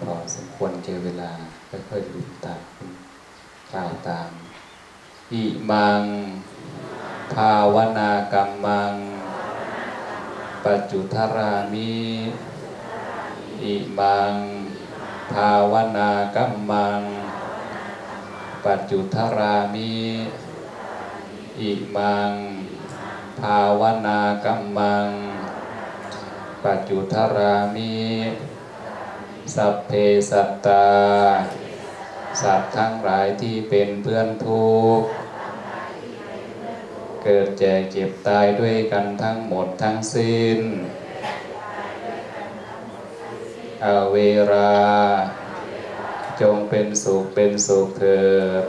พอสมควรเจอเวลาค่อยๆลืมตาขึ้นกล่าวตามอิมัง ภาวนากรรมัง ปัจจุทรามิอิมัง ภาวนากรรมัง ปัจจุทรามิอิมัง ภาวนากรรมัง ปัจจุทรามิ สัพเพสัตตา สัตว์ทั้งหลายที่เป็นเพื่อนทุกข์เกิดแก่เจ็บตายด้วยกันทั้งหมดทั้งสิ้น อเวรา จงเป็นสุขเป็นสุขเถิด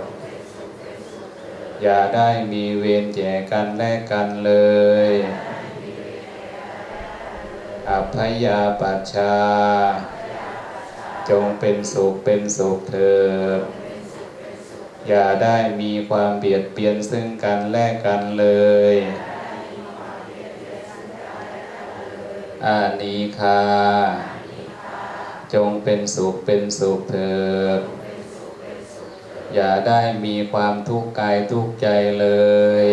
อย่าได้มีเวรแก่กันและกันเลยอัพยาปัชชา จงเป็นสุขเป็นสุขเถิดอย่าได้มีความเบียดเบียนซึ่งกันและกันเลย อานีคา จงเป็นสุขเป็นสุขเถิดอย่าได้มีความทุกข์กายทุกข์ใจเลย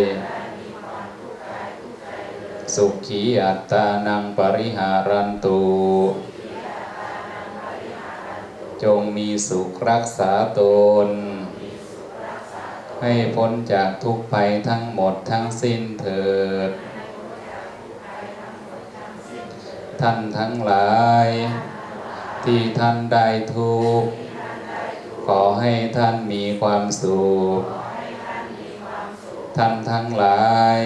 สุขีอัตตานังปริหารันตุ จงมีสุขรักษาตน ให้พ้นจากทุกภัยทั้งหมดทั้งสิ้นเถิด ท่านทั้งหลาย ที่ท่านได้ทุกข์ขอให้ท่านมีความสุข ท่านทั้งหลาย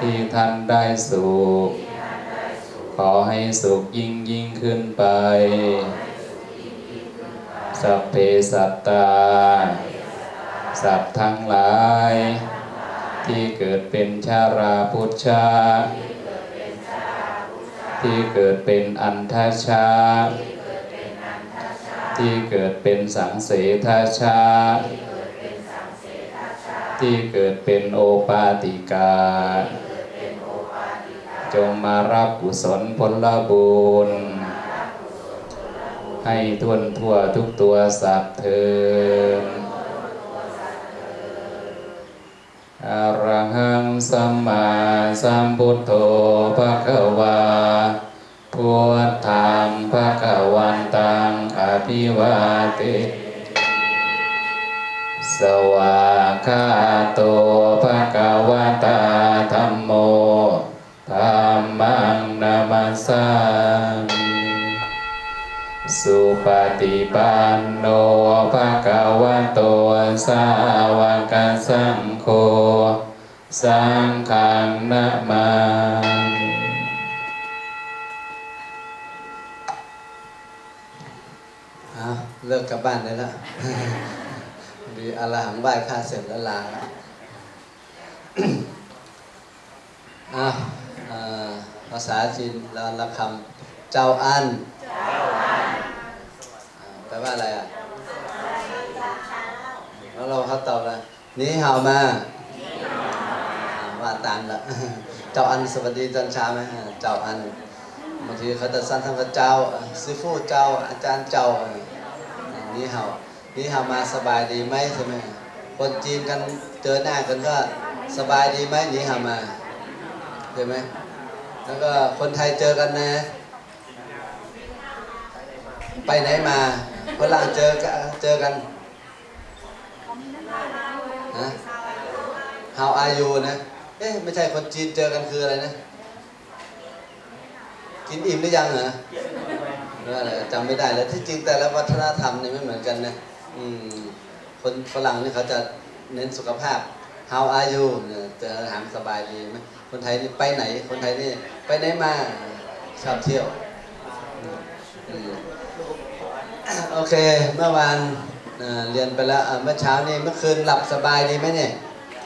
ที่ท่านได้สุข ขอให้สุขยิ่งยิ่งขึ้นไป สัพเพสัตตา สัตว์ทั้งหลาย ที่เกิดเป็นชาราพุทธาที่เกิดเป็นอันทชา ที่เกิดเป็นสังเสทชา ที่เกิดเป็นโอปาติกา จงมารับกุศลผลบุญ ให้ทวนทั่วทุกตัวสัตว์เถิดอระหังสัมมาสัมพุทโธภะคะวาพุทธังภะคะวันตังอภิวาเทสวากขาโตภะคะวะตาธัมโมธัมมังนามัสสามิ สุปฏิปันโนภะคะวะโตสาวกสังโฆสังฆังนะมามิเอาเลิกกลับบ้านได้แล้วดีอาลาหังไหว้ข้าเสร็จแล้วลาแล้วอะเอ่อภาษาจีนละละคำเจ้าอัน ว่าอะไรอะแล้วเราเขาตอบอะไรนี่เห่ามาว่าตามละเจ้าอันสวัสดีตอนเช้าไหมเจ้าอันบางทีเขาจะสั้นทั้งเจ้าซิฟูเจ้าอาจารย์เจ้านี่เฮานี่เฮามาสบายดีไหมใช่ไหมคนจีนกันเจอหน้ากันก็สบายดีไหมนี่เฮามาใช่ไหมแล้วก็คนไทยเจอกันนะ ไปไหนมา ฝรั่งเจอกันเจอกันฮะ How are you นะ เอ๊ะไม่ใช่คนจีนเจอกันคืออะไรนะ กินอิ่มหรือยังเหรอหรืออะไรจำไม่ได้แล้วที่จริงแต่ละวัฒนธรรมเนี่ยไม่เหมือนกันนะอืมคนฝรั่งนี่เขาจะเน้นสุขภาพ How are you เนี่ยจะถามสบายดีไหมคนไทยนี่ไปไหน คนไทยนี่ไปไหนมาชอบเที่ยวอืม เค เมื่อวานเรียนไปแล้วเมื่อเช้านี่เมื่อคืนหลับสบายดีไหมเนี่ย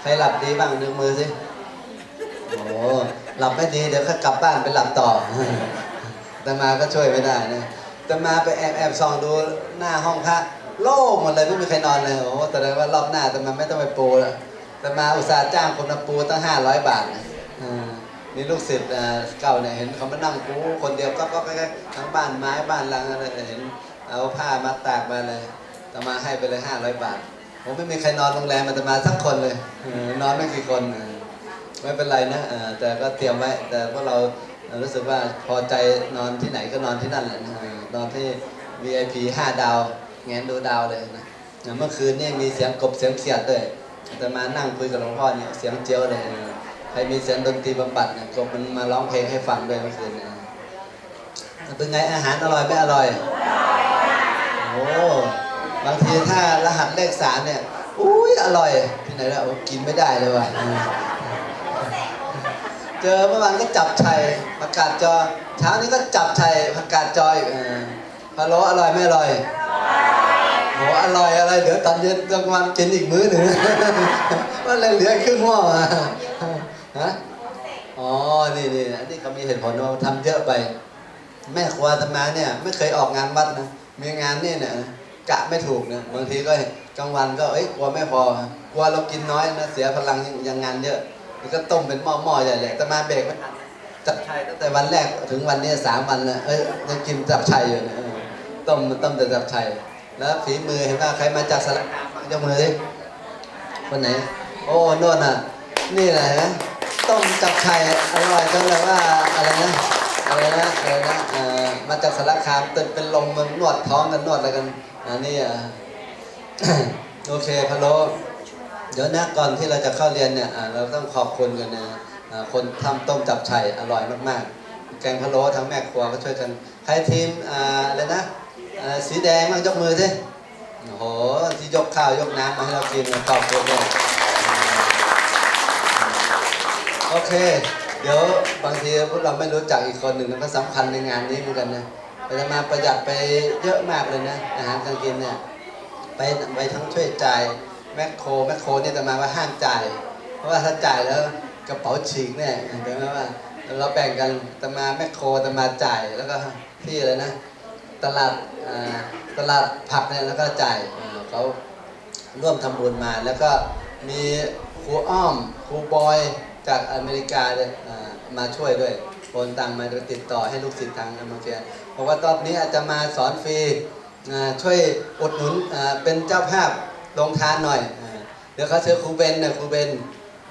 ใครหลับดีบ้างดึงมือสิ โอ้หลับไม่ดีเดี๋ยวก็กลับบ้านไปหลับต่อ แต่มาก็ช่วยไม่ได้นะแต่มาไปแอบแอบส่องดูหน้าห้องพระโล่งหมดเลยไม่มีใครนอนเลยโอ้โหแต่ว่ารอบหน้าแต่มาไม่ต้องไปปูแล้วแต่มาอุตส่าห์จ้างคนมาปูตั้งห้าร้อยบาทนะอ่านี่ลูกศิษย์เก่าเนี่ยเห็นเขามานั่งปูคนเดียวก็ก็ก็ทั้งบ้านไม้บ้านรังอะไรเห็น เอาผ้ามาตากมาเลยตมาให้ไปเลยห้าร้อยบาท ผมไม่มีใครนอนโรงแรมอาตมาสักคนเลยนอนไม่กี่คน ไม่เป็นไรนะแต่ก็เตรียมไว้ แต่พวกเรารู้สึกว่าพอใจนอนที่ไหนก็นอนที่นั่นแหละนอนที่ VIP 5ดาวแงนดูดาวเลยนะเมื่อคืนนี่มีเสียงกบเสียงเขียดด้วยแต่มานั่งคุยกับหลวงพ่อเนี่ยเสียงเจียวเลยใครมีเสียงดนตรีบำบัดเนี่ยกบมันมาร้องเพลงให้ฟังด้วยเมื่อคืนเป็นไงอาหารอร่อยไม่อร่อย อ้บางทีถ้ารหัสเลขสามเนี่ยอุ้ยอร่อยที่ไหนแล้วกินไม่ได้เลยว่ะเจอเมื่อวานก็จับชัยผักกาดจอเช้านี้ก็จับชัยผักกาดจอยพะโล้อร่อยไม่อร่อยโหอร่อยอะไรเดี๋ยวตอนเย็นกลางวันกินอีกมื้อหนึ่งว่าอะไรเหลือครึ่งหม้อฮะอ๋อนี่นี่อันนี้เขามีเหตุผลว่าทำเยอะไป แม่ครัวอาตมาเนี่ย ไม่เคยออกงานวัดนะ มีงานนี่เนี่ยกะไม่ถูกเนะบางทีก็กลางวันก็เอ้ยกลัวไม่พอกลัวเรากินน้อยนะเสียพลังยังงานเยอะมันก็ต้มเป็นหม้อๆใหญ่เลยแต่มาเบรกไม่ทันจับชัยตั้งแต่วันแรกถึงวันนี้สามวันแล้วเอ้ยยังกินจับชัยอยู่นะต้มต้มแต่จับชัยแล้วฝีมือเห็นว่าใครมาจากสารคามบ้างยกมือสิคนไหน โอ้โน่นน่ะ นี่แหละนะต้มจับไข่อร่อยจนแบบว่าอะไรนะ อะไรนะอะไรนะเอ่อมาจากสารคามตื่นเป็นลมมันนวดท้องกันนวดอะไรกันอันนี้อะโอเคพะโลเดี๋ยวนะก่อนที่เราจะเข้าเรียนเนี่ยเราต้องขอบคุณกันนะคนทำต้มจับไข่อร่อยมากๆ แกงพะโล้ทั้งแม่ครัวก็ช่วยกันใครทีมอะไรนะสีแดงบ้างยกมือสิโอ้โหที่ยกข้าวยกน้ำมาให้เรากินขอบคุณเลยโอเค ดี๋ยวบางทีพวกเราไม่รู้จักอีกคนหนึ่งนะก็สำคัญในงานนี้เหมือนกันนะเราจะมาประหยัดไปเยอะมากเลยนะอาหารการกินเนี่ยไปไปทั้งช่วยจ่ายแมคโครแมคโครเนี่ยแต่มาว่าห้ามจ่าย เพราะว่าถ้าจ่ายแล้วกระเป๋าฉีกเนี่ยเห็นไหมว่าเราแบ่งกันตมาแมคโครตมาจ่ายแล้วก็ที่อะไรนะ ตลาดตลาดผักเนี่ยแล้วก็จ่ายเขาร่วมทำบุญมาแล้วก็มีครูอ้อมครูบอย จากอเมริกาเนี่ยมาช่วยด้วยโอนตังมาติดต่อให้ลูกศิษย์ทางอเมริกาบอกว่าตอนนี้อาจจะมาสอนฟรีช่วยอุดหนุนเป็นเจ้าภาพลงทานหน่อยอเดี๋ยวเขาเชิญครูเบนนะครูเบน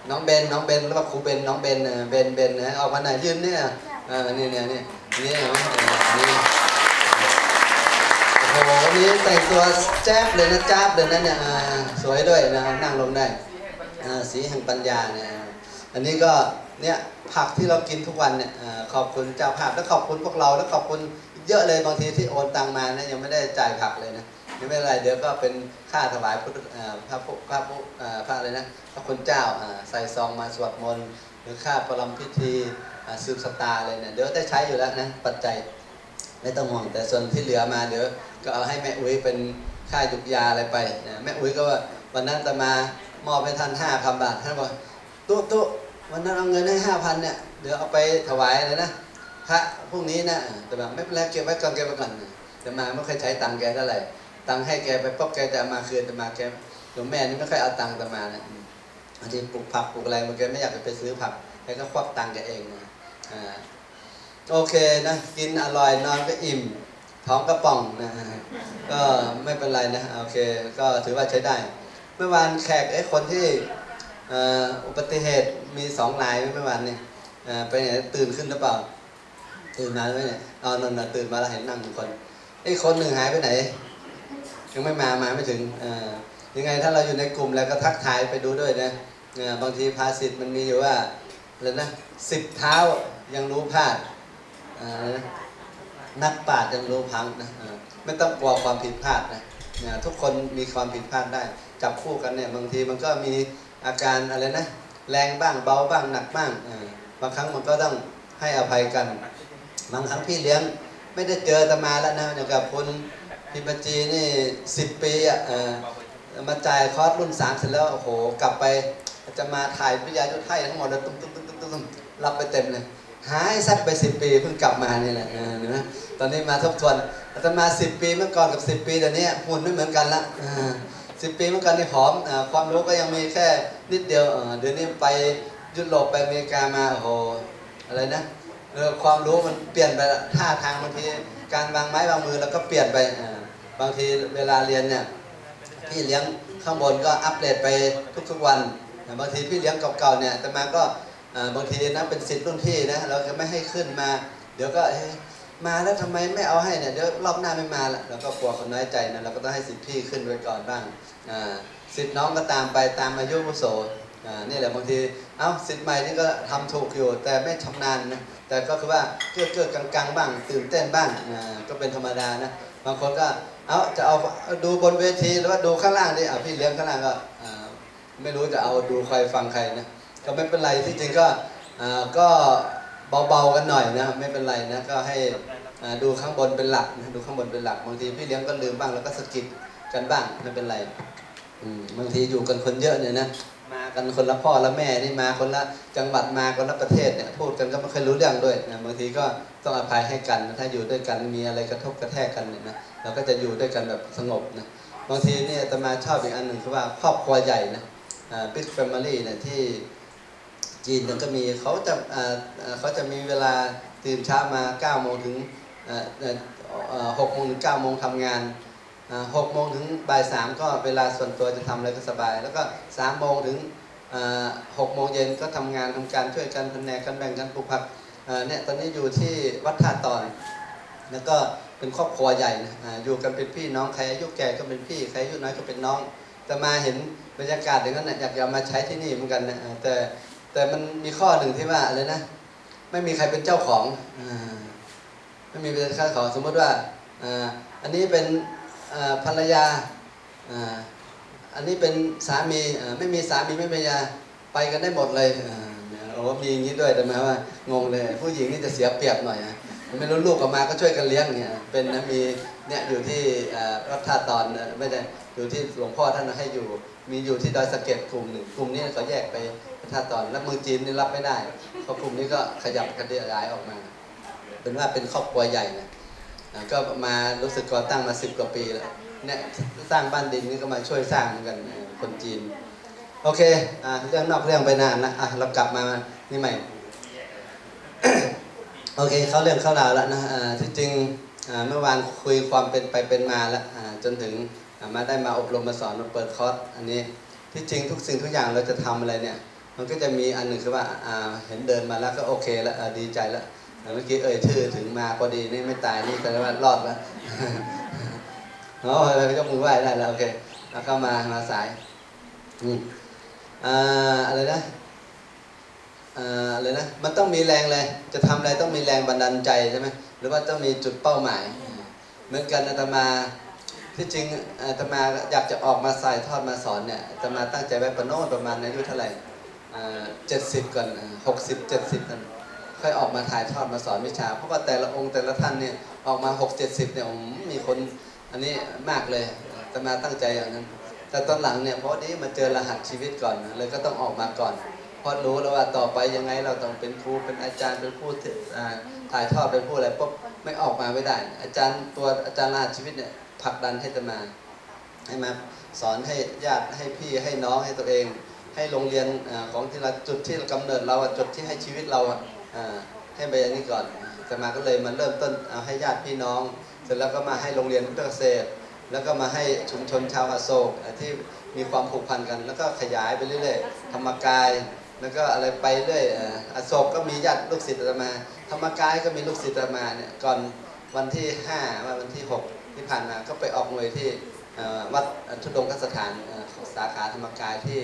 น้องเบนน้องเบนแล้วว่าครูเบนน้องเบนเบนเบนนะออกมาหน่อยยืนเนี่ยนี่เนี่ยนี่นี่เนไหมเออนี่โอ้โหวันนี้แต่งตัวแจ๊บเลยนะจ้าบเลยนะเนี่ยอ่าสวยด้วยนะนั่งลงได้สีแห่งปัญญาเนี่ย อันนี้ก็เนี่ยผักที่เรากินทุกวันเนี่ยอขอบคุณเจ้าภาพและขอบคุณพวกเราและขอบคุณเยอะเลยบางทีที่โอนตังมานะยังไม่ได้จ่ายผักเลยนะไม่เป็นไรเดี๋ยวก็เป็นค่าถวายพุทธอ่าพระพระพุอ่าพระอะไรนะพระคุณเจ้าใส่ซองมาสวดมนต์หรือค่าประลำพิธีสืบสตาอะไรเนี่ยเดี๋ยวได้ใช้อยู่แล้วนะปัจจัยไม่ต้องห่วงแต่ส่วนที่เหลือมาเดี๋ยวก็เอาให้แม่อุ้ยเป็นค่าหยุกยาอะไรไปนะแม่อุ้ยก็ว่าวันนั้นจะมามอบให้ท่านห้าพันบาทท่านบอกตุ๊ตุ๊ วันนั้นเอาเงินให้ห้าพันเนี่ยเดี๋ยวเอาไปถวายเลยนะพระพรุ่งนี้นะแต่แบบไม่เป็นไรเก็บไว้ก่อนเก็บไว้ก่อนแต่มาไม่เคยใช้ตังค์แกเท่าไหร่ตังค์ให้แกไปปุ๊บแกจะมาคืนแต่มาแกหลวงแม่นี่ไม่ค่อยเอาตังค์แต่มานะบางทีปลูกผักปลูกอะไรมันแกไม่อยากจะไปซื้อผักแกก็ควักตังค์แกเองนะอ่าโอเคนะกินอร่อยนอนก็อิ่มท้องก็ป่องนะก็ไม่เป็นไรนะโอเค ก็ถือว่าใช้ได้ เมื่อวานแขกไอ้คนที่ อุบัติเหตุมีสองรายเมื่อวานนี่เอ่อไปไหนตื่นขึ้นหรือเปล่า ตื่นมาไหมเนี่ยอ๋อนนนตื่นมาแล้วเห็นนั่งหนึ่คนไอ้คนหนึ่งหายไปไหน ยังไม่มามาไม่ถึงยังไงถ้าเราอยู่ในกลุ่มแล้วก็ทักทายไปดูด้วยนะบางทีภาษิตมันมีอยู่ว่าอะไรนะสิบเท้ายังรู้พลาดนักปราชญ์ยังรู้พังนะไม่ต้องกลัวความผิดพลาดนะทุกคนมีความผิดพลาดได้ จับคู่กันเนี่ยบางทีมันก็มี อาการอะไรนะ แรงบ้างเบาบ้างหนักบ้างบางครั้งมันก็ต้องให้อภัยกัน บางครั้งพี่เลี้ยงไม่ได้เจอตมาแล้วนะอย่างกับคุณพิมจีนี่สิบปีอะมาจ่ายคอร์สรุ่นสามเสร็จแล้วโอ้โห กลับไปจะมาถ่ายวิทยาจุดไทยทั้งหมดเลยตุ้มตุ้มตุ้มตุ้มตุ้มรับไปเต็มเลยหายสักไปสิบปีเพิ่งกลับมานี่แหละเออเห็นะตอนนี้มาทบทวนอาตมาสิบปีเมื่อก่อนกับสิบปีเดี๋ยวนี้หุ่นไม่เหมือนกันละ สิบปีเมื่อก่อนนี่ผอมอความรู้ก็ยังมีแค่นิดเดียวเดี๋ยวนี้ไปยุโรปไปอเมริกามาโอ้โหอะไรนะเออความรู้มันเปลี่ยนไปท่าทางบางทีการวางไม้วางมือเราก็เปลี่ยนไปบางทีเวลาเรียนเนี่ยพี่เลี้ยงข้างบนก็อัปเดตไปทุกๆวันบางทีพี่เลี้ยงเก่าๆเนี่ยแต่มาก็บางทีนะเป็นสิทธิ์รุ่นพี่นะเราจะไม่ให้ขึ้นมา เดี๋ยวก็มาแล้วทำไมไม่เอาให้เนี่ยเดี๋ยวรอบหน้าไม่มาละเราก็กลัวคนน้อยใจนะเราก็ต้องให้สิทธิ์พี่ขึ้นไว้ก่อนบ้าง สิทธิ์น้องก็ตามไปตามอายุวุโสอ่านี่แหละบางที เอ้าสิทธิ์ใหม่นี่ก็ทำถูกอยู่ แต่ไม่ชำนาญนะแต่ก็คือว่าเกื้อเกื้อกลางๆบ้าง ตื่นเต้นบ้างอ่าก็เป็นธรรมดานะบางคนก็เอาจะเอาดูบนเวทีหรือว่าดูข้างล่างดิอะพี่เลี้ยงข้างล่างก็อ่าไม่รู้จะเอาดูใครฟังใครนะก็ไม่เป็นไรที่จริงก็อ่าก็เบาๆกันหน่อยนะไม่เป็นไรนะก็ให้อ่าดูข้างบนเป็นหลักนะดูข้างบนเป็นหลักบางทีพี่เลี้ยงก็ลืมบ้างแล้วก็สะกิด กันบ้างไม่เป็นไรบางทีอยู่กันคนเยอะเนี่ยนะมากันคนละพ่อละแม่นี่มาคนละจังหวัดมาคนละประเทศเนี่ยพูดกันก็ไม่เคยรู้เรื่องด้วยนะบางทีก็ต้องอภัยให้กันถ้าอยู่ด้วยกันมีอะไรกระทบกระแทกกันเนี่ยนะเราก็จะอยู่ด้วยกันแบบสงบนะบางทีเนี่ยอาตมาชอบอีกอันหนึ่งคือว่าครอบครัวใหญ่นะอ่า big family เนี่ยที่จีนเนี่ยก็มีเขาจะอ่าเขาจะมีเวลาตื่นเช้ามา9โมงถึงอ่าเอ่อเอ่อ6โมงถึง9โมงทำงาน อ่า6โมงถึงบ่าย3ก็เวลาส่วนตัวจะทำอะไรก็สบาย แล้วก็3โมงถึงอ่า6โมงเย็นก็ทำงานทำการช่วยกันแผนกกันแบ่งกันปลูกผักเนี่ยตอนนี้อยู่ที่วัดท่าตอน แล้วก็เป็นครอบครัวใหญ่นะอยู่กันเป็นพี่น้องใครอายุแก่ก็เป็นพี่ใครอายุน้อยก็เป็นน้อง แต่มาเห็นบรรยากาศอย่างนั้นอยากจะเอามาใช้ที่นี่เหมือนกันนะแต่แต่มันมีข้อหนึ่งที่ว่าอะไรนะไม่มีใครเป็นเจ้าของอไม่มีเป็นเจ้าของสมมติว่าอ,อันนี้เป็น ภรรยาอันนี้เป็นสามีไม่มีสามีไม่มีภรรยาไปกันได้หมดเลยโอ้มีอย่างนี้ด้วยแต่หมายว่างงเลย ผู้หญิงนี่จะเสียเปรียบหน่อยนะไม่รู้ลูกออกมาก็ช่วยกันเลี้ยงเนี่ยเป็นนะมีเนี่ยอยู่ที่อ่าวัดท่าตอนไม่ได้อยู่ที่หลวงพ่อท่านให้อยู่ มีอยู่ที่ดอยสะเก็ดกลุ่มหนึ่งกลุ่มนี้เขาแยกไปถ้าตอนแล้วมือจีนนี่รับไม่ได้เพราะกลุ่มนี้ก็ขยับกระเดียย้ายออกมา เป็นว่าเป็นครอบครัวใหญ่นะ ก็มารู้สึกก่อตั้งมาสิบกว่าปีแล้วเนี่ยสร้างบ้านดินนี่ก็มาช่วยสร้างเหมือนกันคนจีน โอเคอ่าเรื่องนอกเรื่องไปนานนะอะเรากลับมานี่ใหม่ โอเคเข้าเรื่องเข้าราวแล้วนะอ่าที่จริงอ่าเมื่อวานคุยความเป็นไปเป็นมาแล้วอ่าจนถึงมาได้มาอบรมมาสอนมาเปิดคอร์สอันนี้ที่จริงทุกสิ่งทุกอย่างเราจะทำอะไรเนี่ย มันก็จะมีอันหนึ่งคือว่าเห็นเดินมาแล้วก็โอเคแล้วดีใจแล้ว เมื่อกี้เอ่ยชื่อถึงมาพอดีนี่ไม่ตายนี่แปลว่ารอดแล้วโอ้ยยกมือไหว้ได้แล้วโอเคแล้วเข้ามามาสายอืมอ่าอะไรนะอ่าอะไรนะมันต้องมีแรงเลยจะทำอะไรต้องมีแรงบันดาลใจใช่ไหมหรือว่าต้องมีจุดเป้าหมาย เหมือนกันอาตมาที่จริงอาตมาอยากจะออกมาใส่ทอดมาสอนเนี่ยอาตมาตั้งใจไว้ประโนดประมาณอายุเท่าไหร่เจ็ดสิบก่อนหกสิบเจ็ดสิบกัน ค่อยออกมาถ่ายทอดมาสอนวิชา เพราะว่าแต่ละองค์แต่ละท่านเนี่ยออกมาหกเจ็ดสิบเนี่ยผมมีคนอันนี้มากเลยอาตมาตั้งใจอย่างนั้น แต่ตอนหลังเนี่ยเพราะนี้มาเจอรหัสชีวิตก่อนเลยก็ต้องออกมาก่อนเพราะรู้แล้วว่าต่อไปยังไงเราต้องเป็นครูเป็นอาจารย์เป็นผู้ถ่ายทอดเป็นผู้อะไรปุ๊บไม่ออกมาไม่ได้ อาจารย์ตัวอาจารย์รหัสชีวิตเนี่ยผลักดันให้จะมาให้มาสอนให้ญาติให้พี่ให้น้องให้ตัวเอง ให้โรงเรียนอของที่เราจุดที่กำเนิดเราจุดที่ให้ชีวิตเราอะอ่า ให้ไปอย่างนี้ก่อนจะมาก็เลยมาเริ่มต้นเอาให้ญาติพี่น้อง เสร็จแล้วก็มาให้โรงเรียนพุทธเกษตร แล้วก็มาให้ชุมชนชาวอโศกที่มีความผูกพันกัน แล้วก็ขยายไปเรื่อยๆ ธรรมกาย แล้วก็อะไรไปเรื่อยอะอโศกก็มีญาติลูกศิษย์อาตมา ธรรมกายก็มีลูกศิษย์อาตมาเนี่ยก่อนวันที่5วันที่ 6 ที่ผ่านมาก็ไปออกหน่วยที่วัดทุดงคสถานของสาขาธรรมกายที่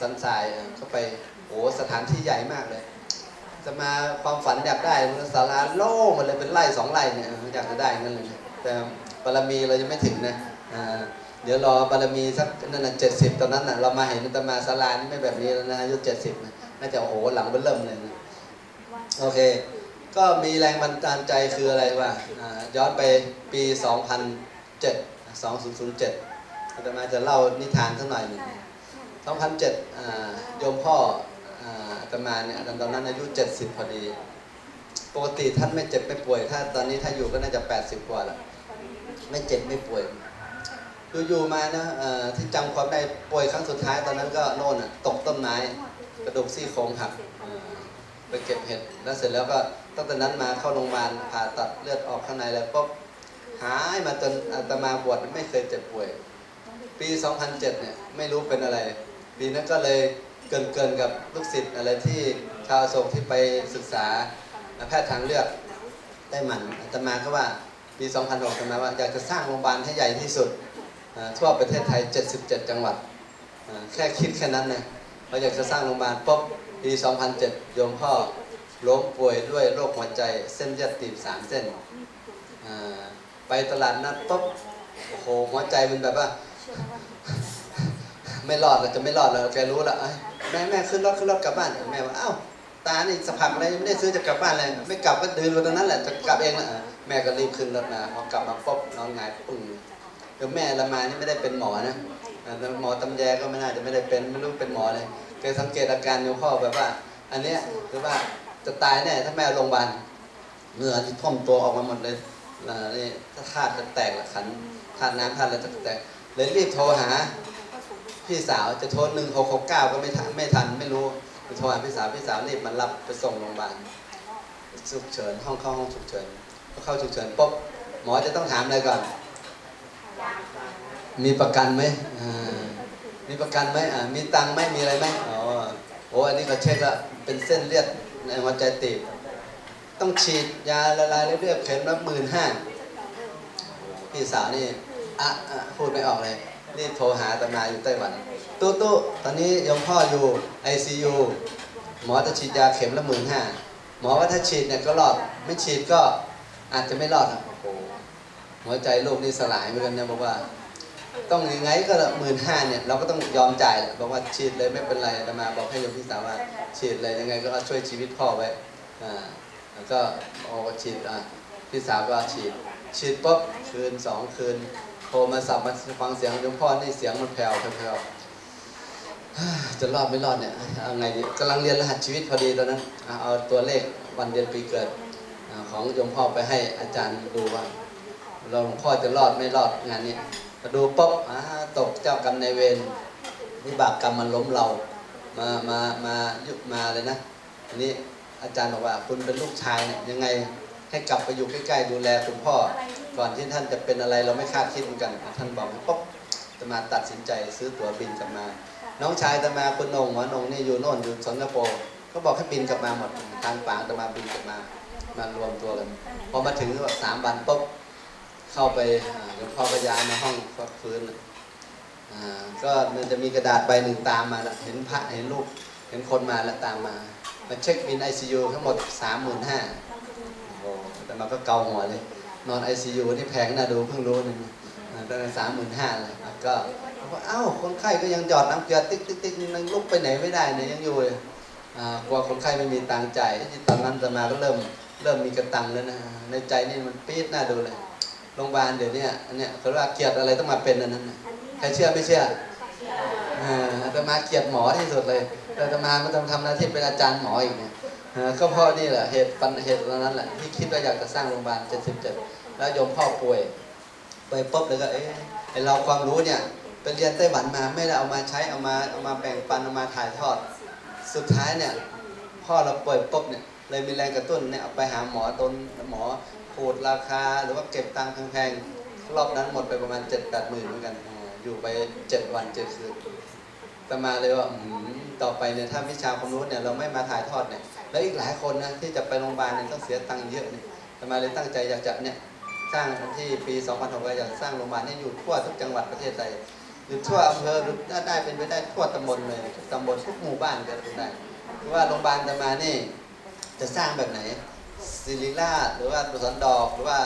สันทรายเอ่อก็ไปโอ้สถานที่ใหญ่มากเลย จะมาความฝันอยากได้มันศาลาโล่งหมันเลยเป็นไร่สองไร่เนี่ยอยากจะได้งั้นเลยแต่บารมีเรายังไม่ถึงนะอ่าเดี๋ยวรอบารมีสักนั่นน่ะเจ็ดสิบตอนนั้นน่ะเรามาเห็นอาตมาศาลานี่ไม่แบบนี้แล้วนะอายุเจ็ดสิบน่าจะโอ้โหหลังเบิ่มเริ่มเลยนะโอเค ก็มีแรงบันดาลใจคืออะไรวะย้อนไปปี2007 2007อาตมาจะเล่านิทานสักหน่อยหนึ่ง2007อ่าโยมพ่อ ตมาเนี่ยตอนนั้นอายุ70พอดี ปกติท่านไม่เจ็บไม่ป่วย ถ้าตอนนี้ถ้าอยู่ก็น่าจะ80กว่าล้วไม่เจ็บไม่ป่วยอยู่ๆมานะเอ่อที่จำความได้ป่วยครั้งสุดท้ายตอนนั้นก็โน่นน่ะตกต้นไม้กระดูกซี่โครงหักไปเก็บเห็ดแล้วเสร็จแล้วก็ตั้งแต่นั้นมาเข้าโรงพยาบาลผ่าตัดเลือดออกข้างในแล้วปุ๊บหหายมาจนอาตมาบวชไม่เคยเจ็บป่วย ปี 2007 เนี่ยไม่รู้เป็นอะไร ปีนั้นก็เลย เกินเกินๆกับลูกศิษย์อะไรที่ชาวอโศกที่ไปศึกษาแพทย์ทางเลือกได้หมันอาตมาก็ว่าปี2006อาตมาว่าอยากจะสร้างโรงพยาบาลให้ใหญ่ที่สุดทั่วประเทศไทย 77 จังหวัด แค่คิดแค่นั้นนะเราอยากจะสร้างโรงพยาบาลปุ๊บปี 2007 โยมพ่อล้มป่วยด้วยโรคหัวใจเส้นเลือดตีบสามเส้น ไปตลาดนัดปุ๊บโอ้โหหัวใจมันแบบว่า ไม่รอดเราจะไม่รอดแล้วแกรู้ล้วเอ้ย แม่แม่ขึ้นรถขึ้นรถกลับบ้านแม่ว่าอ้าวตานี่สะพักอะไรไม่ได้ซื้อจะกลับบ้านเลยไม่กลับก็เดินไปตรงนั้นแหละจะกลับเองนะเออแม่ก็รีบขึ้นรถมาพอกลับมาปุ๊บนอนหงายปึ้งเดี๋ยวแม่ละมานี่ไม่ได้เป็นหมอนะหมอตำแยก็ไม่น่าจะไม่ได้เป็นไม่รู้เป็นหมอเลยแกสังเกตอาการโยมพ่อแบบว่า อันเนี้ยคือว่าจะตายแน่ถ้าแม่โรงพยาบาลเหงื่อที่ท่วมตัวออกมาหมดเลยนี่ถ้าธาตุจะแตกละขันธาตุน้ำธาตุอะไรจะแตกเลยรีบโทรหา พี่สาวจะโทรหนึ่งหกหกเก้าก็ไม่ทันไม่ทันไม่รู้โทรหาพี่สาวพี่สาวรีบมารับไปส่งโรงพยาบาลฉุกเฉินห้องเข้าห้องฉุกเฉินพอเข้าฉุกเฉินปุ๊บหมอจะต้องถามอะไรก่อน มีประกันไหมมีประกันไหมมีตังค์ไหมมีอะไรไหมอ๋อโอ้อันนี้เขาเช็คล้วเป็นเส้นเลือดในหัวใจตีบต้องฉีดยาละลายเลือดเข็มละหมื่นห้าพี่สาวนี่อะพูดไม่ออกเลย นี่โทรหาตำนาอยู่ไต้หวันตู้ตู้ตอนนี้ยมพ่ออยู่ ICU หมอจะฉีดยาเข็มละหมื่นห้าหมอว่าถ้าฉีดเนี่ยก็รอดไม่ฉีดก็อาจจะไม่รอดอะโอ้โหหัวใจลูกนี่สลายเหมือนกันเนี่ยบอกว่า ต้องยังไงก็หมื่นห้าเนี่ยเราก็ต้องยอมจ่ายแหละบอกว่าฉีดเลยไม่เป็นไรตมาบอกให้โยมพี่สาวว่าฉีดเลยยังไงก็ช่วยชีวิตพ่อไว้อ่าแล้วก็โอ้ฉีดอะพี่สาวก็ฉีดฉีดปุ๊บคืนสองคืน โทรมาสับมาฟังเสียงหลวงพ่อนี่เสียงมันแผ่วแผ่วๆจะรอดไม่รอดเนี่ยเอาไงดีกำลังเรียนรหัสชีวิตพอดีตอนนั้นเอาตัวเลขวันเดือนปีเกิดของโยมพ่อไปให้อาจารย์ดูว่าเราหลวงพ่อจะรอดไม่รอดงานนี้มาดูปุ๊บอ่าตกเจ้ากรรมในเวรวิบากกรรมมันล้มเรามามามายุมาเลยนะอันนี้อาจารย์บอกว่าคุณเป็นลูกชายเนี่ยยังไงให้กลับไปอยู่ใกล้ๆดูแลคุณพ่อ ก่อนที่ท่านจะเป็นอะไรเราไม่คาดคิดเหมือนกัน ท่านบอกปุ๊บจะมาตัดสินใจซื้อตั๋วบินกลับมา น้องชายจะมาคุณนงหมอนงนี่อยู่โน่นอยู่สิงคโปร์ก็บอกให้บินกลับมาหมดทางป่างจะมาบินกลับมามารวมตัวกันพอมาถึงก็สามวันปุ๊บเข้าไปอ่าหลวงพ่อก็ย้ายมาห้องฟักฟื้นอ่าก็มันจะมีกระดาษใบหนึ่งตามมาแล้วเห็นพระเห็นลูกเห็นคนมาแล้วตามมามาเช็คบินไอซียูทั้งหมดสามหมื่นห้าโอ้โหแต่มาก็เกาหัวเลย นอนไอซียูนี่แพงนะดูเพิ่งรู้นึงตั้งแต่สามหมื่นห้าเลยครับก็บอกว่าเอ้าคนไข้ก็ยังหยอดน้ำเกลือติ๊กติ๊กติ๊กยังลุกไปไหนไม่ได้เนี่ยยังอยู่เลยอ่ากลัวคนไข้ไม่มีตังค์จ่ายตอนนั้นจะมาก็เริ่มเริ่มมีกระตังแล้วนะในใจนี่มันปี๊ดหน้าดูเลยโรงพยาบาลเดี๋ยวเนี้อันเนี้ยเขาเรียกว่าเกลียดอะไรต้องมาเป็นอันนั้นน่ะใครเชื่อไม่เชื่ออ่าอาตมาเกลียดหมอที่สุดเลยแต่อาตมาไม่ต้องทำหน้าที่เป็นอาจารย์หมออีกเนี่ยอ่า ก็เพราะนี่แหละเหตุปัญเหตุตรงนั้นแหละที่คิดว่าอยากจะสร้างโรงพยาบาล77 แล้วยมพ่อป่วยไปปุ๊บเลยก็เอ๊ะไอเราความรู้เนี่ยไปเรียนไต้หวันมาไม่ได้เอามาใช้เอามาเอามาแบ่งปันเอามาถ่ายทอด สุดท้ายเนี่ยพ่อเราป่วยปุ๊บเนี่ยเลยมีแรงกระตุ้นเนี่ยไปหาหมอตนหมอขูดราคาหรือว่าเก็บตังค์แพงๆรอบนั้นหมดไปประมาณ7 8หมื่นเหมือนกัน อยู่ไป 7 วัน7คืนแต่มาเลยว่าต่อไปเนี่ยถ้าวิชาความรู้เนี่ยเราไม่มาถ่ายทอดเนี่ย แล้วอีกหลายคนนะที่จะไปโรงพยาบาลเนี่ยต้องเสียตังค์เยอะเนี่ยแต่มเลยตั้งใจอยากจะเนี่ยสร้างที่ปี2006อยากสร้างโรงพยาบาลให้อยู่ทั่วทุกจังหวัดประเทศไทยอยู่ทั่วอำเภอหรือถ้าได้เป็นไปได้ทั่วตำบลเลยทุกตำบลทุกหมู่บ้านก็ได้เพราะว่าโรงพยาบาลจะมานี่จะสร้างแบบไหนศิริราหรือว่าปุสันดอกหรือว่า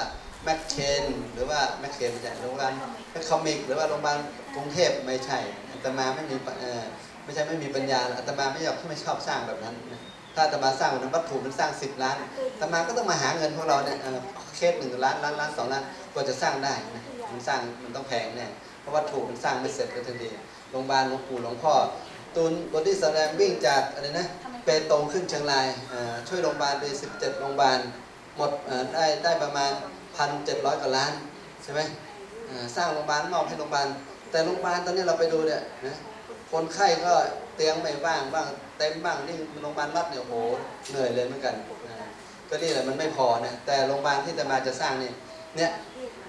แมคเคนหรือว่าแมคเคนไม่ใช่โรงพยาบาลแมคคอมิก หรือว่าโรงพยาบาลกรุงเทพไม่ใช่อาตมาไม่มีเออไม่ใช่ไม่มีปัญญาอาตมาไม่อยากไม่ชอบสร้างแบบนั้นนะ ถ้าตมาสร้างวัตถุมันสร้าง 10 ล้านตมาก็ต้องมาหาเงินพวกเราเนี่ยเคสหนึ่งล้านล้านล้านสองล้านกว่าจะสร้างได้นะมันสร้างมันต้องแพงแน่เพราะวัตถุมันสร้างไม่เสร็จก็ทันทีโรงพยาบาลหลวงปู่หลวงพ่อตูนบอดี้สแลมวิ่งจากอะไรนะเปตงขึ้นเชียงรายช่วยโรงพยาบาลไป 17 โรงพยาบาลหมดได้ได้ประมาณ 1,700 กว่าล้านใช่ไหมสร้างโรงพยาบาลมอบให้โรงพยาบาลแต่โรงพยาบาลตอนนี้เราไปดูเนี่ยนะคนไข้ก็เตียงไม่ว่างบ้าง เต็มบ้างนี่โรงพยาบาลรัฐเนี่ยโอ้โหเหนื่อยเลยเหมือนกันนะก็นี่แหละมันไม่พอนะแต่โรงพยาบาลที่จะมาจะสร้างนี่เนี่ย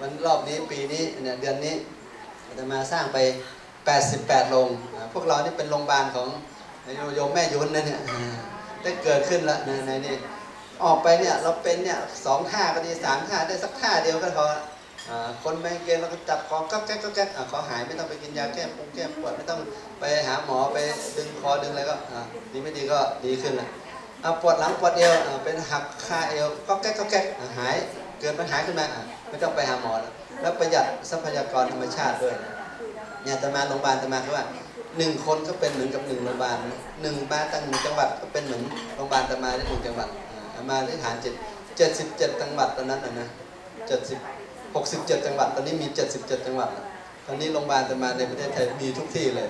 วันรอบนี้ปีนี้เนี่ยเดือนนี้อาตมาสร้างไป 88 โรงอ่าพวกเรานี่เป็นโรงพยาบาลของโยมแม่ยุนนะเนี่ยอ่าได้เกิดขึ้นแล้วในในนี่ออกไปเนี่ยเราเป็นเนี่ยสองท่าก็ดีสามท่าได้สักท่าเดียวก็พออ่า คนไมเกรนเราก็จับคอก็แก๊กก็แก๊กอ่าขอหายไม่ต้องไปกินยาแก้ปวดแก้ปวดไม่ต้องไปหาหมอไปดึงคอดึงอะไรก็ดีไม่ดีก็ดีขึ้นแล้วปวดหลังปวดเอวเป็นหักคาเอวก็แก๊กก็แก๊กหายเกิดปัญหาขึ้นมาอะไม่ต้องไปหาหมอแล้วแล้วประหยัดทรัพยากรธรรมชาติด้วยเนี่ยตมาโรงพยาบาลตมาคือว่าหนึ่งคนก็เป็นเหมือนกับหนึ่งโรงพยาบาลหนึ่งบ้านตั้งหนึ่งจังหวัดก็เป็นเหมือนโรงพยาบาลตมาได้หนึ่งจังหวัดอ่าอาตมาที่ฐานเจ็ดเจ็ดสิบเจ็ดจังหวัดตอนนั้นนะนะเจ็ดสิบ หกสิบเจ็ดจังหวัด ตอนนี้มีเจ็ดสิบเจ็ดจังหวัด ตอนนี้โรงพยาบาลอาตมาในประเทศไทยมีทุกที่เลย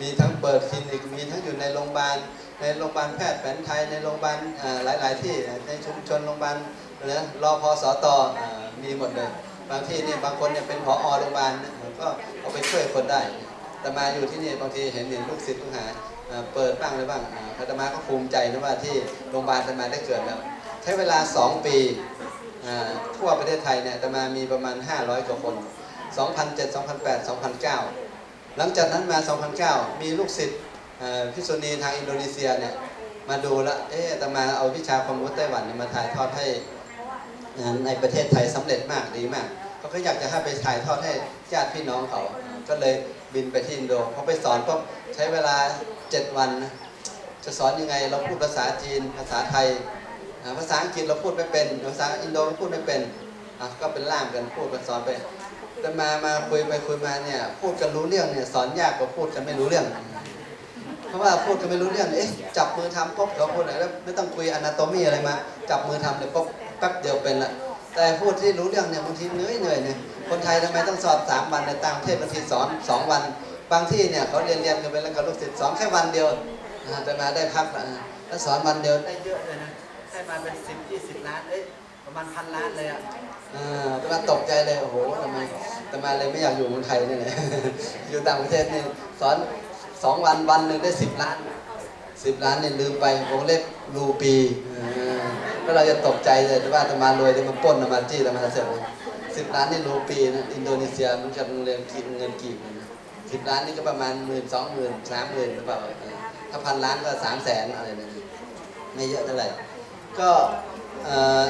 มีทั้งเปิดคลินิก มีทั้งอยู่ในโรงพยาบาล ในโรงพยาบาลแพทย์แผนไทย ในโรงพยาบาลอ่าหลาย ๆ ที่ ในชุมชนโรงพยาบาลนะรอพอสตอมีหมดเลย บางที่นี่บางคนเนี่ยเป็นผอโรงพยาบาลก็เอาไปช่วยคนได้ แต่มาอยู่ที่นี่บางทีเห็นเห็นลูกศิษย์ลูกหาเปิดบ้างอะไรบ้างอ่าตมาก็ภูมิใจนะว่าที่โรงพยาบาลอาตมาได้เกิดแล้ว ใช้เวลา 2 ปี ทั่วประเทศไทยเนี่ยอาตมามีประมาณ 500 กว่าคน 2007 2008 2009 หลังจากนั้นมา 2009 มีลูกศิษย์พิษุณีทางอินโดนีเซียเนี่ยมาดูแล้วเอ๊ะอาตมาเอาวิชาความรู้ไต้หวันมาถ่ายทอดให้ในประเทศไทยสำเร็จมากดีมากเขาก็อยากจะให้ไปถ่ายทอดให้ญาติพี่น้องเขา ก็เลยบินไปที่อินโดพอไปสอนก็ใช้เวลา 7 วัน จะสอนยังไงเราพูดภาษาจีนภาษาไทย ภาษาอังกฤษเราพูดไม่เป็น ภาษาอินโดเราพูดไม่เป็นก็เป็นล่ามกันพูดกันสอนไปแต่มามาคุยไปคุยมาเนี่ยพูดกันรู้เรื่องเนี่ยสอนยากกว่าพูดกันไม่รู้เรื่อง เพราะว่าพูดกันไม่รู้เรื่องเอ๊ะจับมือทำปุ๊บเขาพูดอะไรแล้วไม่ต้องคุยอนาโตมีอะไรมาจับมือทำเลยปุ๊บแป๊บเดียวเป็นละแต่พูดที่รู้เรื่องเนี่ยบางทีเหนื่อยเหนื่อยเนี่ยคนไทยทำไมต้องสอนสามวันในต่างประเทศบางทีสอนสองวัน บางที่เนี่ยเขาเรียนเรียนกันไปแล้วกับลูกศิษย์สอนแค่วันเดียวแต่มาได้พักละแล้วสอนวันเดียวได้เยอะเลยนะ มาเป็นสิบยี่สิบล้านเอ้ยประมาณพันล้านเลยอะอ่าแต่มาตกใจเลยโอ้โหทำไมแต่มาเลยไม่อยากอยู่เมืองไทยนี่แหละ อยู่ต่างประเทศนี่สอนสองวันวันหนึ่งได้สิบล้านสิบล้านเนี่ยลืมไปวงเล็บรูปีก็เราจะตกใจเลยแต่ว่าแต่มารวยแต่มาปล้นแต่มาจี้แต่มาเสร็จสิบล้านนี่รูปีนะอินโดนีเซียมันจะเรียนกินเงินกีบนสิบล้านนี่ก็ประมาณหมื่นสองหมื่นสามหมื่นหรือเปล่าถ้าพันล้านก็สามแสนอะไรเนี่ยไม่เยอะเท่าไหร่ ก็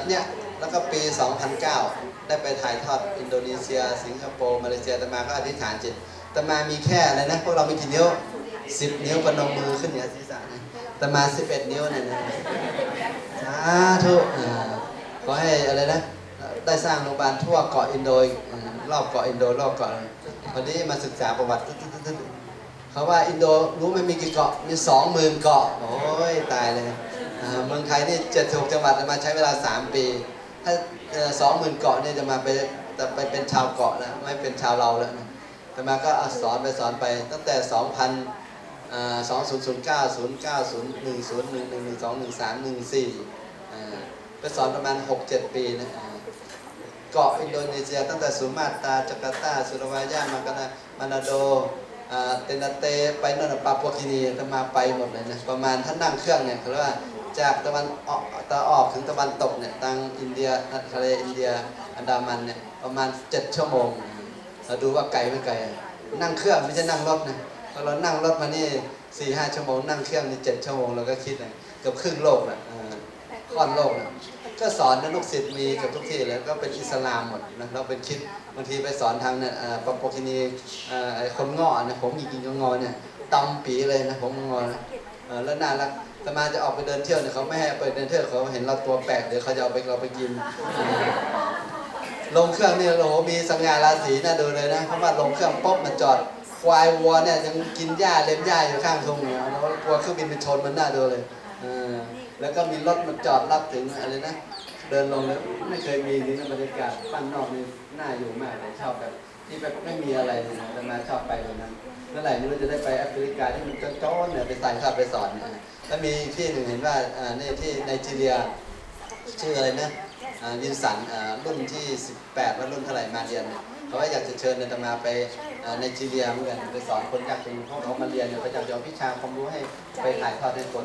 เนี่ยแล้วก็ปี 2009 ได้ไปถ่ายทอดอินโดนีเซีย สิงคโปร์ มาเลเซียแต่มาก็อธิษฐานจิตแต่มามีแค่อะไรนะพวกเรามีกี่นิ้ว10นิ้วปนมมือขึ้นเหนือศีรษะนะแต่มา11นิ้วเนี่ยนะสาธุขอให้อะไรนะ ได้สร้างโรงพยาบาลทั่วเกาะอินโดอีรอบเกาะอินโดรอบเกาะวันนี้มาศึกษาประวัติเขาว่าอินโดรู้ไหมมีกี่เกาะมีสองหมื่นเกาะโอ้ยตายเลย เมืองไทยนี่เจ็ดหกจังหวัดมาใช้เวลา 3 ปี ถ้าสองหมื่นเกาะเนี่ยจะมาไปแต่ไปเป็นชาวเกาะแล้วไม่เป็นชาวเราแล้วนะแต่มาก็สอนไปสอนไปตั้งแต่ 2,000อ่า2009 09 01 01 11 12 13 14อ่าไปสอนประมาณ 6-7 ปีนะเกาะอินโดนีเซียตั้งแต่สุมาตราจาการ์ตา สุรวายามานามานาโดเตนาเต ไปโนนปาปัวกินีจะมาไปหมดเลยนะ ประมาณถ้านั่งเครื่องเนี่ยเขาเรียกว่า จากตะวันออกตะออกถึงตะวันตกเนี่ยทางอินเดียทะเลอินเดียอันดามันเนี่ยประมาณ 7 ชั่วโมง เราดูว่าไกลไม่ไกล นั่งเครื่องไม่ใช่นั่งรถนะพอเรานั่งรถมานี่สี่ห้าชั่วโมงนั่งเครื่องนี่เจ็ดชั่วโมงเราก็คิดนะเกือบครึ่งโลกนะอ่าค่อนโลกนะก็สอนนะลูกศิษย์มีกับทุกที่แล้วก็เป็นอิสลามหมดนะเราเป็นคิดบางทีไปสอนทางเนี่ยอ่าปปกินีอ่อไอ้คนงอนะผมจริงๆก็งอเนี่ยตำปีเลยนะผมงอนะแล้วน่ารัก แต่มาจะออกไปเดินเที่ยวเนี่ยเขาไม่ให้ไปเดินเที่ยวเขาเห็นเราตัวแปลกเดี๋ยวเขาจะเอาไปเราไปกิน ลงเครื่องเนี่ยโอ้โหมีสง่าราศีน่าดูเลยนะเพราะว่าลงเครื่องปุ๊บมันจอดควายวัวเนี่ยยังกินหญ้าเล็มหญ้าอยู่ข้างทงเนี่ยแล้วกลัวเครื่องบินไปชนมันน่าดูเลยแล้วก็มีรถมันจอดรับถึงอะไรนะเดินลงแล้วไม่เคยมีนี่บรรยากาศบ้านนอกนี่น่าอยู่มากเลยชอบแบบ ที่แบบไม่มีอะไรเลยนะแต่มาชอบไปตรงนั้นเมื่อไหร่ไม่รู้จะได้ไปแอฟริกาที่มันโจ้นๆเนี่ยไปใส่ข้าวไปสอนเนี่ยแล้วมีที่หนึ่งเห็นว่าอ่านี่ที่ไนจีเรียชื่ออะไรนะอ่าวินสันอ่ารุ่นที่ 18ว่ารุ่นเท่าไหร่มาเรียนเนี่ยเขาว่าอยากจะเชิญอาตมาไปอ่าไนจีเรียเหมือนกันไปสอนคนยากจนเพราะเขามาเรียนเนี่ยไปจากจะเอาวิชาความรู้ให้ไปถ่ายทอดให้คน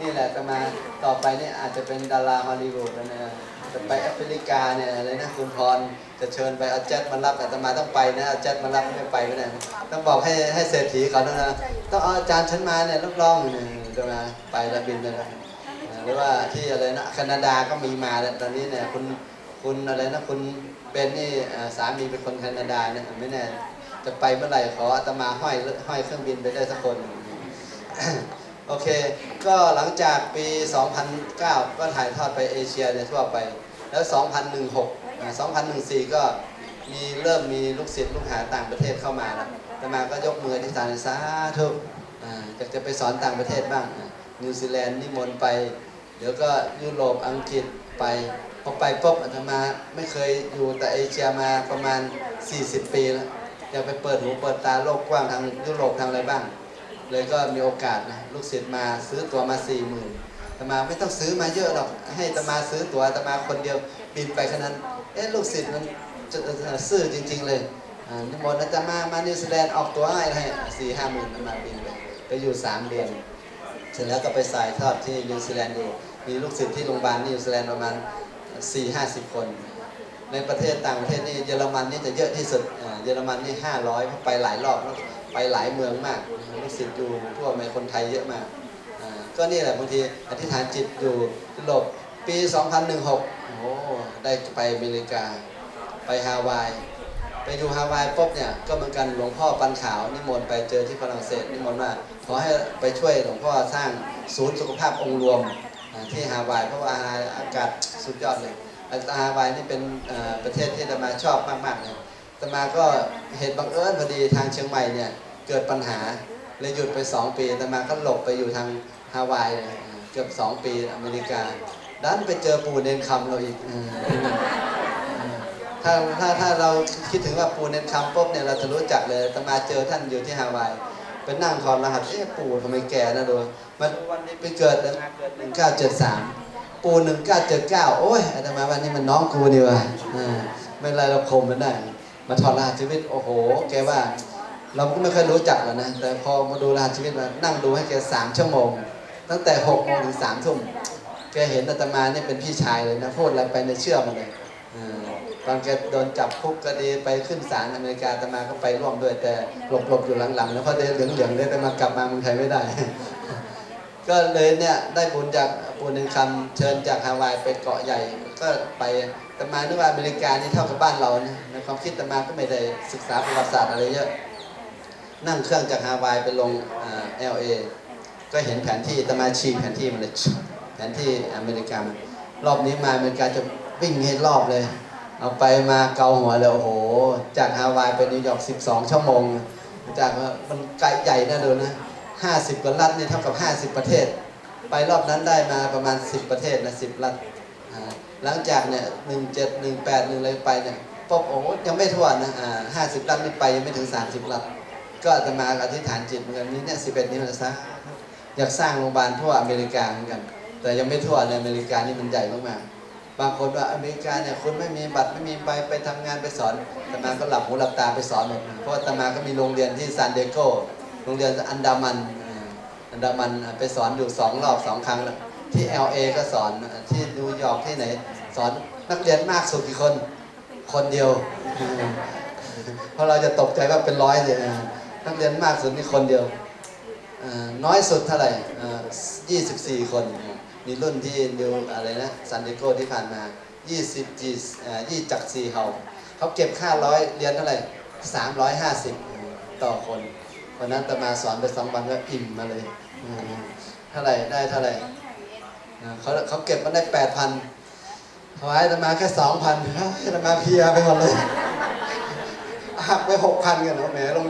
นี่แหละอาตมาต่อไปนี่อาจจะเป็นดาราฮอลลีวูดแล้วนะ จะไปแอฟริกาเนี่ยอะไรนะคุณพรจะเชิญไปอาเจ็ตมารับอาตมาต้องไปนะอาเจ็ตมารับไม่ไปไม่ได้ต้องบอกให้ให้เศรษฐีเขานะนะต้องเอาอาจารย์ฉันมาเนี่ยรับรองเนี่ยจะมาไปแลบินไปแล้วหรือว่าที่อะไรนะแคนาดาก็มีมาแล้วตอนนี้เนี่ยคุณคุณอะไรนะคุณเป็นนี่สามีเป็นคนแคนาดาเนี่ยไม่แน่จะไปเมื่อไหร่ขออาตมาห้อยห้อยเครื่องบินไปได้สักคนโอเค ก็หลังจากปี 2009 ก็ถ่ายทอดไปเอเชียเนี่ยทั่วไป แล้ว 2016 2014 ก็มีเริ่มมีลูกศิษย์ลูกหาต่างประเทศเข้ามาแล้วแต่มาก็ยกมือที่ฐานสาธุอ่าอยากจะไปสอนต่างประเทศบ้างนิวซีแลนด์นิมนต์ไป เดี๋ยวก็ยุโรปอังกฤษไปพอไปปุ๊บอาตมาไม่เคยอยู่แต่เอเชียมาประมาณ 40 ปีแล้วอยากไปเปิดหูเปิดตาโลกกว้างทางยุโรปทางอะไรบ้าง เลยก็มีโอกาสนะลูกศิษย์มาซื้อตัวมาสี่หมื่น ตมาไม่ต้องซื้อมาเยอะหรอก ให้ตมาซื้อตั๋วตมาคนเดียวบินไปแค่นั้น เอ๊ะลูกศิษย์มันซื่อจริง ๆ เลยอ่านิมนต์อาตมา มานิวซีแลนด์ออกตัวให้ให้สี่ห้าหมื่นตมาบินไปไปอยู่สามเดือน เสร็จแล้วก็ไปสายทอดที่นิวซีแลนด์อยู่ มีลูกศิษย์ที่โรงพยาบาลนิวซีแลนด์ประมาณ4 5 0คน ในประเทศต่างประเทศนี่เยอรมันนี่จะเยอะที่สุด เยอรมันนี่500เพราไปหลายรอบ ไปหลายเมืองมาก ลูกศิษย์อยู่ทั่วไปคนไทยเยอะมาก ก็นี่แหละบางทีอธิษฐานจิตอยู่ยุโรปปี 2016 โอ้โหได้ไปอเมริกา ไปฮาวาย ไปอยู่ฮาวายปุ๊บเนี่ยก็เหมือนกันหลวงพ่อปันขาวนิมนต์ไปเจอที่ฝรั่งเศสนิมนต์ว่าขอให้ไปช่วยหลวงพ่อสร้างศูนย์สุขภาพองค์รวมที่ฮาวายเพราะว่าอากาศสุดยอดเลยฮาวายนี่เป็นประเทศที่ตมาชอบมากๆเลยอาตมาก็เหตุบังเอิญพอดีทางเชียงใหม่เนี่ยเกิดปัญหาเลยหยุดไป 2 ปีอาตมาก็หลบไปอยู่ทาง ฮาวายเลยอ่าเกือบ2ปีอเมริกา ดันไปเจอปู่เนนคำเราอีกถ้าถ้าถ้าเราคิดถึงว่าปู่เนนคำปุ๊บเนี่ยเราจะรู้จักเลยตมาเจอท่านอยู่ที่ฮาวายไปนั่งถอดรหัสเอ๊ะปู่ทำไมแก่นะดูมันวันนี้ไปเกิดหนึ่งเก้าเจ็ดสามปู่หนึ่งเก้าเจ็ดเก้าโอ้ยอาตมาวันนี้มันน้องกูนี่วะอ่าไม่ไรเราคมมันได้มาถอดรหัสชีวิตโอ้โห แกว่า เราก็ไม่เคอยรู้จักหรอกนะ แต่พอมาดูรหัสชีวิตมานั่งดูให้แกสามชั่วโมง ตั้งแต่หกโมงถึงสามทุ่มแกเห็นอาตมาเนี่ยเป็นพี่ชายเลยนะพูดอะไรไปในเชื่อมันเลยตอนแกโดนจับคุกก็ดีไปขึ้นศาลอเมริกาอาตมาก็ไปร่วมด้วยแต่หลบๆอยู่หลังๆ แล้วพราะได้เหลืองๆได้แต่มากลับมาเมืองไทยไม่ได้ ก็เลยเนี่ยได้บุญจากบุญหนึ่งคำเชิญจากฮาวายไปเกาะใหญ่ ก็ไปอาตมานึกว่าอเมริกานี่เท่ากับบ้านเรานะในความคิดอาตมาก็ไม่ได้ศึกษาประวัติศาสตร์อะไรเยอะ นั่งเครื่องจากฮาวายไปลงเอลเอ ก็เห็นแผนที่ตมาชีแผนที่มันเลยแผนที่อเมริการอบนี้มาอเมริกาจะวิ่งให้รอบเลย เอาไปมาเกาหัวเลยโอ้โห จากฮาวายไปนิวยอร์ก12 ชั่วโมง จากมันไกลใหญ่นะดูนะ 50กว่ารัฐนี่เท่ากับ 50 ประเทศ ไปรอบนั้นได้มาประมาณ 10 ประเทศนะ10 รัฐหลังจากเนี่ย17 18 1อะไรไปเนี่ยปุ๊บโอ้ยังไม่ทั่วนะอ่า50 รัฐนี่ไปยังไม่ถึง 30 รัฐก็อาตมาอธิษฐานจิตเหมือนกันนี้เนี่ย11 นี้มันจะสร้า อยากสร้างโรงพยาบาลทั่วอเมริกาเหมือนกัน แต่ยังไม่ทั่วในอเมริกานี่มันใหญ่มากๆบางคนว่าอเมริกาเนี่ยคุณไม่มีบัตรไม่มีใบไปทำงานไปสอนอาตมาก็หลับหูหลับตาไปสอนหมดเพราะอาตมาก็มีโรงเรียนที่ซานเอโกโรงเรียนอันดามันอันดามันไปสอนอยู่สองรอบสองครั้งที่ LA ก็สอนที่นิวยอร์กที่ไหน สอนนักเรียนมากสุดกี่คน คนเดียว เพราะเราจะตกใจว่าเป็นร้อยเลยนักเรียนมากสุดนี่คนเดียว น้อยสุดเท่าไหร่ 24 คนมีรุ่นที่นิวอะไรนะซันดิโกที่ผ่านมา 20จีอยี่จักรีเฮาเขาเก็บค่าร้อยเรียนเท่าไหร่ 350 ต่อคนวันนั้นตมาสอนไปสองวันก็อิ่มมาเลยเท่าไหร่ได้เท่าไหร่เขาเขาเก็บมาได้ 8,000ถวายตมาแค่2,000ตมาเพียไปหมดเลยหักไป 6,000 กันเนาะแหมโรง